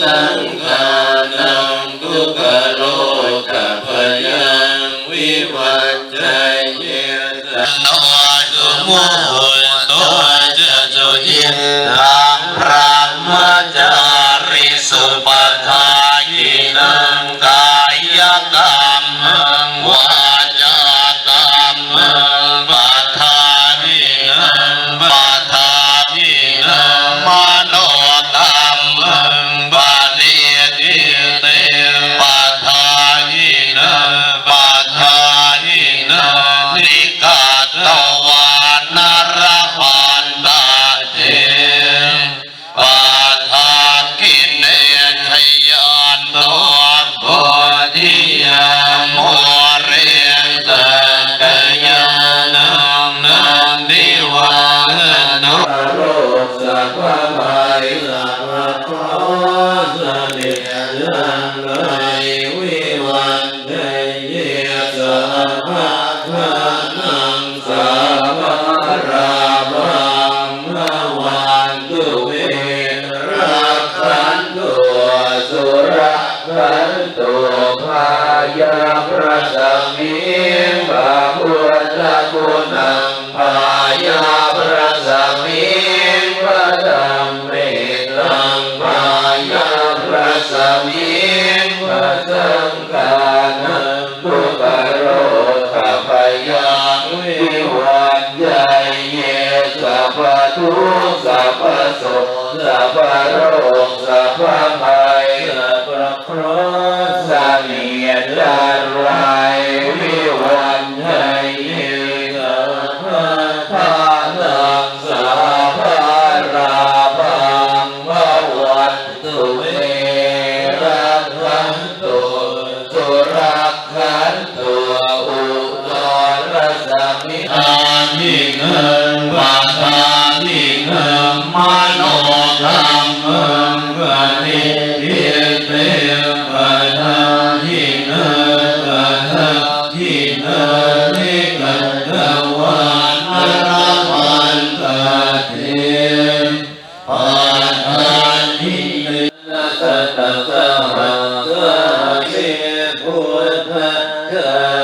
สังฆานังทุกโล ยาพระสัมมิงพระพุทธคุณังพายาพระสัมมิงพระธรรมเมตังพายาพระสัมมิงพระสังฆานังทุกโรคปยยังวิวันใจเยสัพพทุกสัพพสุสัพพโรสัพพ เอิงวาสานิเอิมโนธมเอิงเวทิเทตเวทาหิเอิงเวทาหิอิงนิกเตวานนมันตเทปาทานินัสตะสะหะเธะ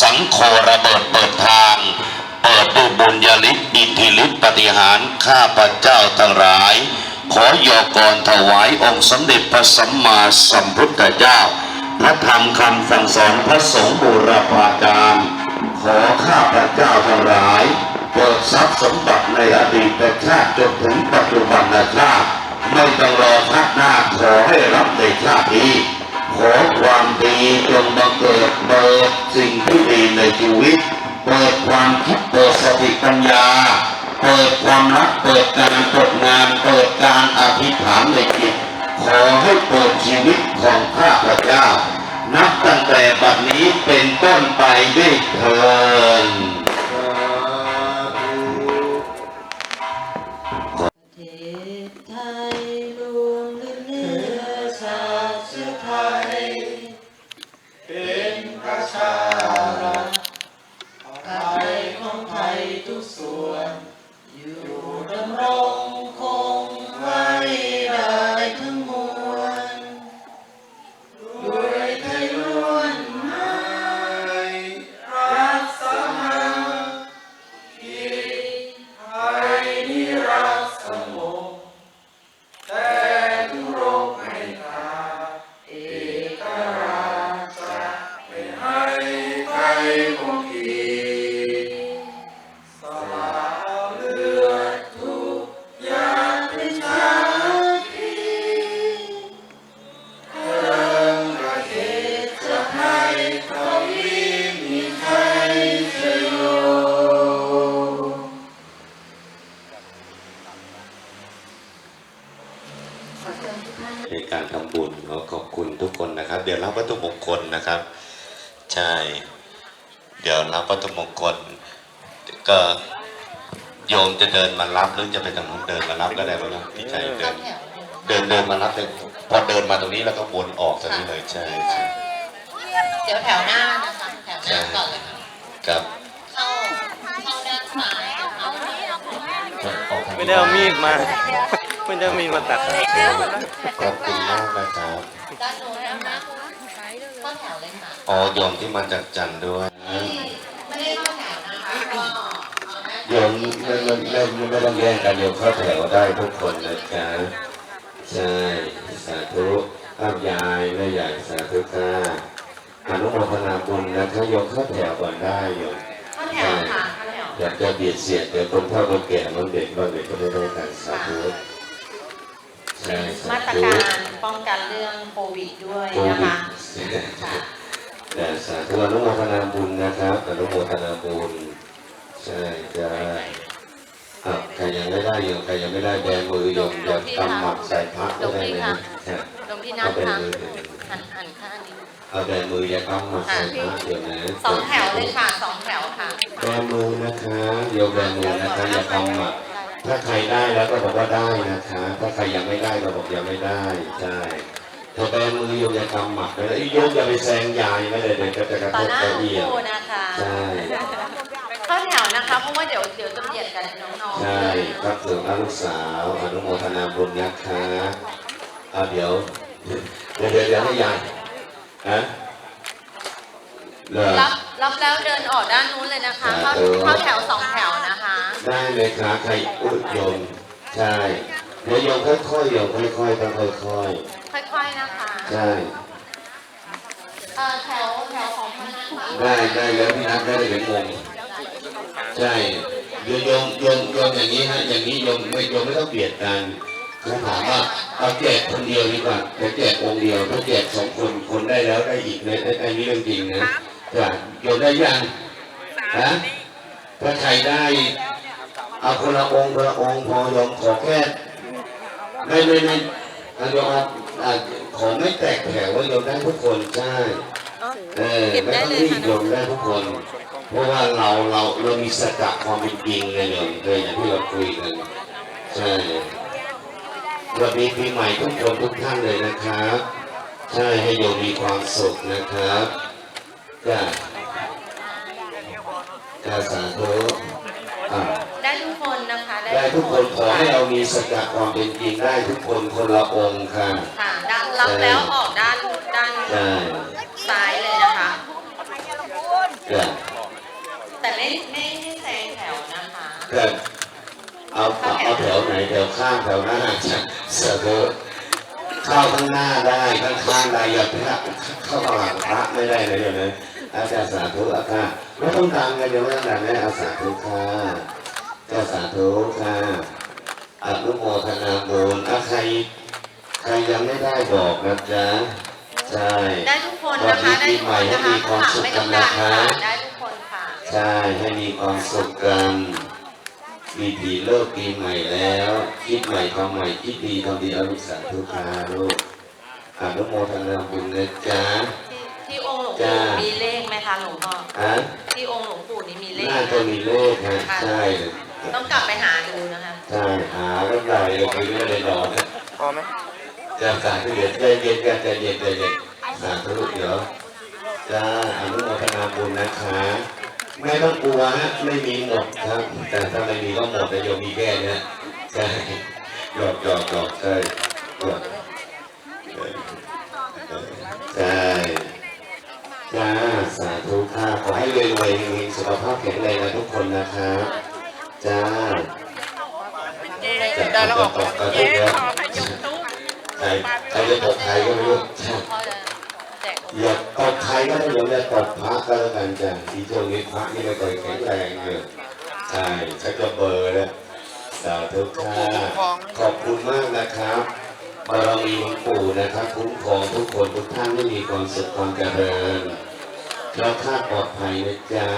สังโฆระเบิดเปิดทาง เปิดดูบุญญาลิศดิธิลิศปฏิหารข้าพระเจ้าทั้งหลาย ขอยอกรถวายองค์สมเด็จพระสัมมาสัมพุทธเจ้าและทำคำสั่งสอนพระสงฆ์บูรพาจารย์ขอข้าพระเจ้าทั้งหลายเปิดทรัพย์สมบัติในอดีตชาติจนถึงปัจจุบันชาติไม่ต้องรอชาติหน้าขอให้รับในชาตินี้ ขอความดีจงบังเกิดเปิดสิ่งที่ดีในชีวิต เปิดความคิดเปิดสติปัญญา เปิดความรักเปิดการเปิดงาน เปิดการอธิษฐานในจิตขอให้เปิดชีวิตของข้าพเจ้า นับตั้งแต่บัดนี้เป็นต้นไปด้วยเถิน นะครับ ใช่ เดี๋ยวรับวัตถุมงคล ก็โยมจะเดินมารับหรือจะไปทางนู้นเดินมารับก็ได้ไหมล่ะพี่ชัยเดินเดินเดินมารับเลยพอเดินมาตรงนี้แล้วก็วนออกตรงนี้เลยใช่ใช่เดี๋ยวแถวหน้านะคะแถวหน้าก่อนเลยค่ะครับเข้าเข้าด้านซ้ายนะคะออกทางไม่ได้เอามีดมาไม่ได้เอามีดมาตัดขอบคุณมากนะครับด้านโน้นนะคะเข้าแถวเลยค่ะ อ๋อโยมที่มาจากจันทร์ด้วยไม่ได้เข้าแถวนะคะก็เอาด้านโยมไม่ไม่ไม่ไม่ต้องแย่งกันโยมเข้าแถวได้ทุกคนนะครับใช่สาธุภาพยายแม่ใหญ่สาธุค่ะอนุโมทนาบุญนะคะโยมเข้าแถวก่อนได้โยมเข้าแถวค่ะเข้าแถวอยากจะเบียดเสียดเดี๋ยวคนเฒ่าคนแก่น้องเด็กน้องเด็กก็ไม่ได้กันสาธุใช่สามาตรการป้องกันเรื่องโควิดด้วยโคนะคะ แต่สาธุอนุโมทนาบุญนะครับอนุโมทนาบุญใช่จ้าอะใครยังไม่ได้โยมใครยังไม่ได้แบมือโยมอย่ากำหมัดใส่พระก็ได้เลยนะฮะหลวงพี่นัเอาทแบค่ะมือเดี๋ยวหันหันข้างนี้เอาแบมืออย่ากำหมัดใส่พระเดี๋ยวนะสองแถวเลยค่ะสองแถวค่ะแบมือนะคะโยมแบมือนะคะอย่ากำหมัดถ้าใครได้แล้วก็บอกว่าได้นะคะ ถ้าใครยังไม่ได้ก็บอกยังไม่ได้ใช่ ถ้าแบมือโยมอย่ากำหมัดเลยโยมอย่าไปแซงยายไม่เลยเดี๋ยวก็จะกระต่ทอบหน้าเก้าหลวงอี้ปู่นะคะใช่เข้าแถวนะคะ เพราะว่าเดี๋ยวเดี๋ยวจะเบียดกันน้องๆใช่ครับส่วนลูกสาวอนุโมทนาบุญนะคะเอาเดี๋ยวเดี๋ยวเดี๋ยวเดี๋ยวให้ยายฮะเหรอ รับรับแล้วเดินออกด้านนู้นเลยนะคะ เข้าสาธุเข้าแถวสองแถวนะคะ ได้เลยค่ะใครอุดโยมใช่เดี๋ยวโยมค่อยๆโยมค่อยๆต้องค่อยค่อยๆนะคะๆใช่เอ่อแถวแถวของพนักงานได้ได้แล้วพี่นัทได้เลยเดี๋ยวงงใช่เดี๋ยวโยมโยมโยมอย่างนี้ฮะอย่างนี้โยมไม่โยมไม่ต้องเบียดกันเขาถามว่าเอาแจกคนเดียวดีกว่าแต่แจกองค์เดียวถ้าแจกสองคนคนได้แล้วได้อีกในไอ้นี้เรื่องจริงนะจ้ะโยมได้ยังนะถ้าใครได้เอาคนละองค์คนละองค์พอโยมขอแค่ ไม่ไม่ไม่เอาโยมเอาอะขอไม่แตกแถวว่าโยมได้ทุกคนใช่เออไม่ต้องรีบโยมได้ทุกคน เพราะว่าเราเราเรามีสัจจะความเป็นจริงเลยโยมเลยอย่างที่เราคุยกันใช่สวัสดีปีใหม่ทุกคนทุกท่านเลยนะครับใช่ให้โยมมีความสุขนะครับจ้าจ้าสาธุอะ ได้ทุกคนนะคะ ได้ทุกคนขอให้เรามีสัจจะความเป็นจริงได้ทุกคนคนละองค์ค่ะค่ะด้านรับแล้วออกด้านด้านใช่ซ้ายเลยนะคะจ้าแต่ไม่ไม่ให้แซงแถวนะคะแต่เอาเอาเอาแถวไหนแถวข้างแถวหน้าสาธุเข้าข้างหน้าได้ข้างข้างได้อย่าพระเข้าข้างหลังพระไม่ได้เลยเดี๋ยวนี้อาจารย์สาธุอาค่ะไม่ต้องตามกันเดี๋ยวไม่ต้องตามนะเอาสาธุค่ะ เจ้าสาธุค่ะอนุโมทนาบุญอะใคร ใครยังไม่ได้บอกนะจ๊ะ ใช่ได้ทุกคนนะคะ ได้ทุกคนนะคะข้างหลังไม่ต้องดันค่ะได้ทุกคนค่ะ ใช่ให้มีความสุขกันมีผีเลิกปีใหม่แล้ว คิดใหม่ทำใหม่คิดดีทำดีเอาลูกสาธุคาลูกอนุโมทนาบุญนะจ๊ะที่ที่องค์หลวงจ้าปู่มีเลขไหมคะหลวงพ่อฮะที่องค์หลวงปู่นี่มีเลขน่าจะมีเลขฮะใช่ ต้องกลับไปหาดูนะคะใช่หาก็ได้ลงไปเรื่อยเลยดอกนะพอไหมจะสาธุเดี๋ยวใจเย็นกันใจเย็นใจเย็นสาธุเดี๋ยวจ้าอนุโมทนาบุญนะคะไม่ต้องกลัวฮะไม่มีหมดครับแต่ถ้าไม่มีก็หมดแต่โยมมีแค่เนี้ยใช่หยอกหยอกหยอกใช่หยอกใช่จ้าสาธุค่ะขอให้รวยรวยๆมีสุขภาพแข็งแรงนะทุกคนนะครับ จ้าได้แล้วออกตกกระตุกแล้ใครใครจะตกใครก็ไม่รู้อย่าตบใครก็ได้อย่าอย่าตบพระก็แล้วกันจ้ะที่ช่วงนี้พระนี่ไม่ค่อยแข็งแรงเลยใช่ชักจะเบอร์แล้วสาธุค่ะขอบคุณมากนะครับบารมีหลวงปู่นะครับคุ้มครองทุกคนทุกท่านให้มีความสุขความเจริญแล้วค่าปลอดภัยนะจ๊ะ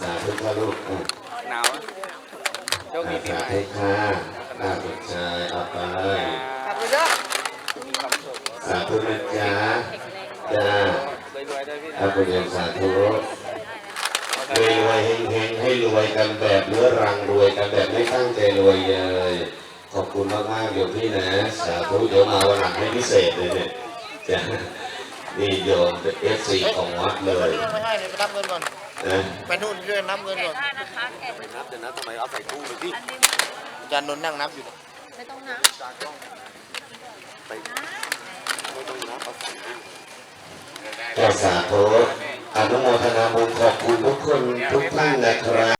สาธุค่ะลูกหนาว โชคดีปีใหม่ธุค่ะน่าสนใจเอไปขอบคุณเด้อสาธุนะจ๊ะจ้ารวยๆด้วยพี่อาบุญสาธุรวยรวยเฮงเฮงให้รวยกันแบบเนื้อรังรวยกันแบบไม่ตั้งใจรวยเลยขอบคุณมากมากๆโยมพี่นะสาธุเดี๋ยวมาวันหลังให้พิเศษเลยเนี่ยจ้ะนี่โยมเอฟซีของวัดเลยไม่ให้เลยไปนับเงินก่อน ไปนู่นช่วยนับเงินก่อนนับเดี๋ยวนะทำไมเอาใส่ตู้เลยพี่อาจารย์นนท์นั่งนับอยู่ไม่ต้องนะไม่ต้องนับเอาใส่ตู้ก็สาธุอนุโมทนาบุญขอบคุณทุกคนทุกท่านนะครับ